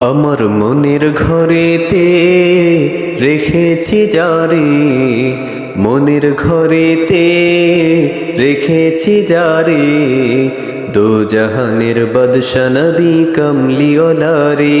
আমার মনের ঘরেতে রেখেছি যারে, মনের ঘরেতে রেখেছি যারে দো জাহানের বাদশা নবী কমলিওলা রে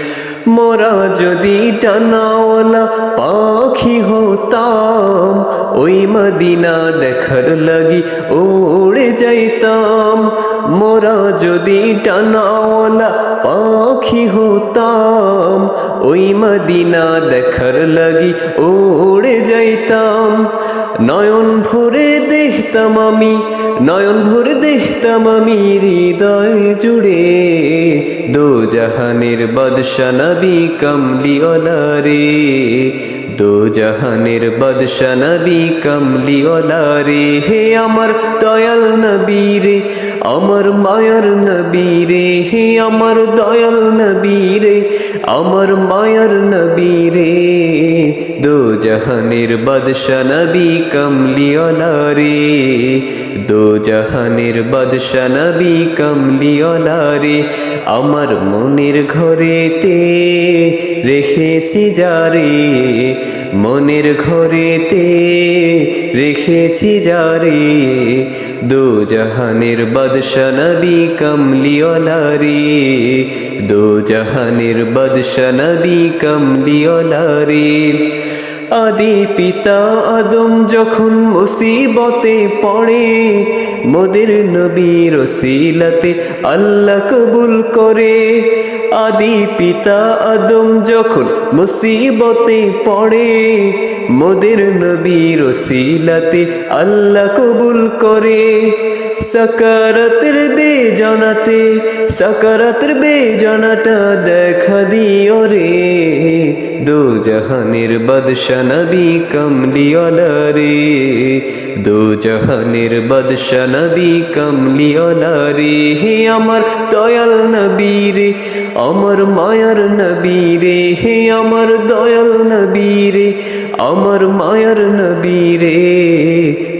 মোরা যদি টানাওয়ালা পাখি হতাম, ওই মদিনা দেখার লাগি ওড়ে যাইতাম। মোরা যদি টানাওয়ালা পাখি হতাম, ওই মদিনা দেখার লাগি ওড়ে যাইতাম। নয়ন ভরে দেখতাম আমি নয়ন ভরে দেখতাম আমি হৃদয় জুড়ে। দো জাহানের বাদশা নবী কমলিওয়ালা রে দো জাহানের বাদশা নবী কমলিওয়ালা রে হে আমার দয়াল নবী রে আমার মায়ার নবী রে, হে আমার দয়াল নবী রে, আমার মায়ার নবী রে। দো জাহানের বাদশা নবী কমলিওয়ালা রে, দো জাহানের বাদশা নবী কমলিওয়ালা রে। আমার মনের ঘরেতে রেখেছি যারে মনের ঘরেতে রেখেছি যারে দো জাহানের বাদশা নবী কমলিওয়ালা দু জাহানের বাদশা নবী কমলিওয়ালা রে আদি পিতা আদম যখন মুসিবতে পড়ে, মোদের নবীর সিলাতে আল্লাহ কবুল করে। আদি পিতা আদম যখন মুসিবতে পড়ে, মোদের নবীর সিলাতে আল্লাহ কবুল করে। সকারাতের বেজনাতে, সকারাতের বেজনাটা দেখা দিও রে। দো জাহানের বাদশা নবী কমলিওয়ালা দো জাহানের বাদশা নবী কমলিওয়ালা হে আমার দয়াল নবী রে আমার মায়ার নবী রে হে আমার দয়াল নবী রে আমার মায়ার নবী রে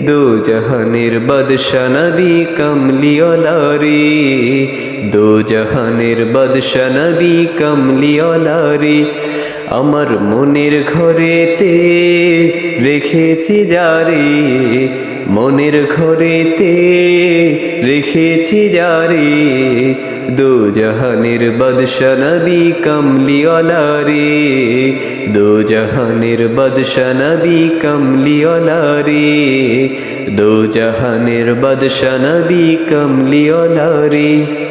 দো জাহানের বাদশা নবী কমলিওয়ালা দো জাহানের বাদশা নবী কমলিওয়ালা আমার মনের ঘরেতে রেখেছি যারে, মনের ঘরেতে রেখেছি যারে দো জাহানের বাদশা নবী রে দো জাহানের বাদশা নবী রে দো জাহানের বাদশা নবী রে